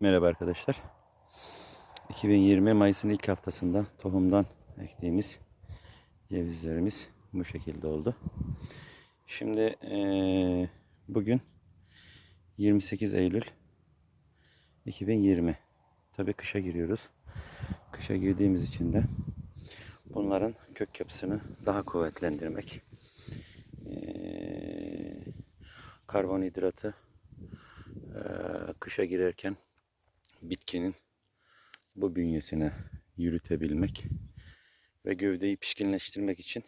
Merhaba arkadaşlar. 2020 Mayıs'ın ilk haftasında tohumdan ektiğimiz cevizlerimiz bu şekilde oldu. Şimdi eee, bugün 28 Eylül 2020. Tabii kışa giriyoruz. Kışa girdiğimiz için de bunların kök yapısını daha kuvvetlendirmek, eee, karbonhidratı eee, kışa girerken bitkinin bu bünyesine yürütebilmek ve gövdeyi pişkinleştirmek için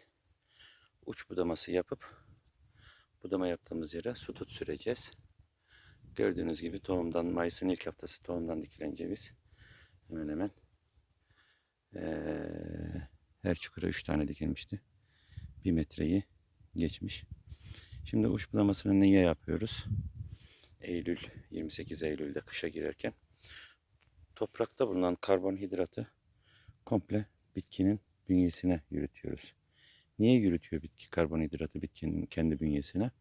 uç budaması yapıp budama yaptığımız yere su tut süreceğiz. Gördüğünüz gibi tohumdan Mayıs'ın ilk haftası tohumdan dikilen ceviz hemen hemen eee, her çukura 3 tane dikilmişti. Bir metreyi geçmiş. Şimdi uç budamasını niye yapıyoruz? Eylül 28 Eylül'de kışa girerken toprakta bulunan karbonhidratı komple bitkinin bünyesine yürütüyoruz. Niye yürütüyor bitki karbonhidratı bitkinin kendi bünyesine?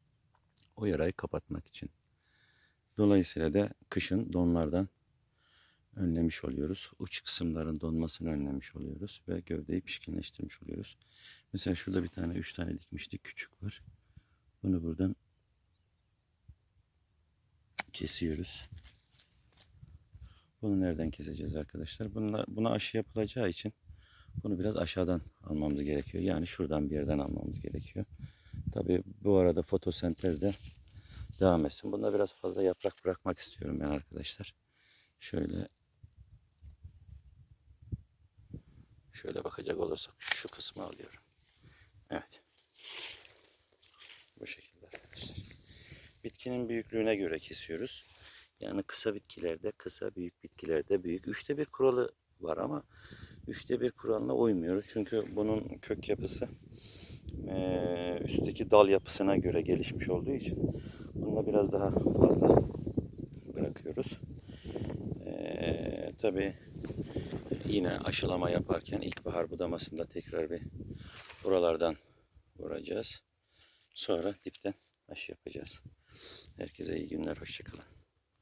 O yarayı kapatmak için. Dolayısıyla da kışın donlardan önlemiş oluyoruz. Uç kısımların donmasını önlemiş oluyoruz ve gövdeyi pişkinleştirmiş oluyoruz. Mesela şurada bir tane, üç tane dikmiştik. Küçük var. Bunu buradan kesiyoruz. Bunu nereden keseceğiz arkadaşlar? Bununla, buna aşı yapılacağı için bunu biraz aşağıdan almamız gerekiyor. Yani şuradan bir yerden almamız gerekiyor. Tabi bu arada fotosentez de devam etsin. Bunda biraz fazla yaprak bırakmak istiyorum ben arkadaşlar. Şöyle şöyle bakacak olursak şu kısmı alıyorum. Evet. Bu şekilde arkadaşlar. Bitkinin büyüklüğüne göre kesiyoruz. Yani kısa bitkilerde kısa, büyük bitkilerde büyük. Üçte bir kuralı var ama üçte bir kuralına uymuyoruz. Çünkü bunun kök yapısı eee, üstteki dal yapısına göre gelişmiş olduğu için bunda biraz daha fazla bırakıyoruz. Eee Tabi yine aşılama yaparken ilkbahar budamasında tekrar bir buralardan vuracağız. Sonra dipten aşı yapacağız. Herkese iyi günler, hoşçakalın.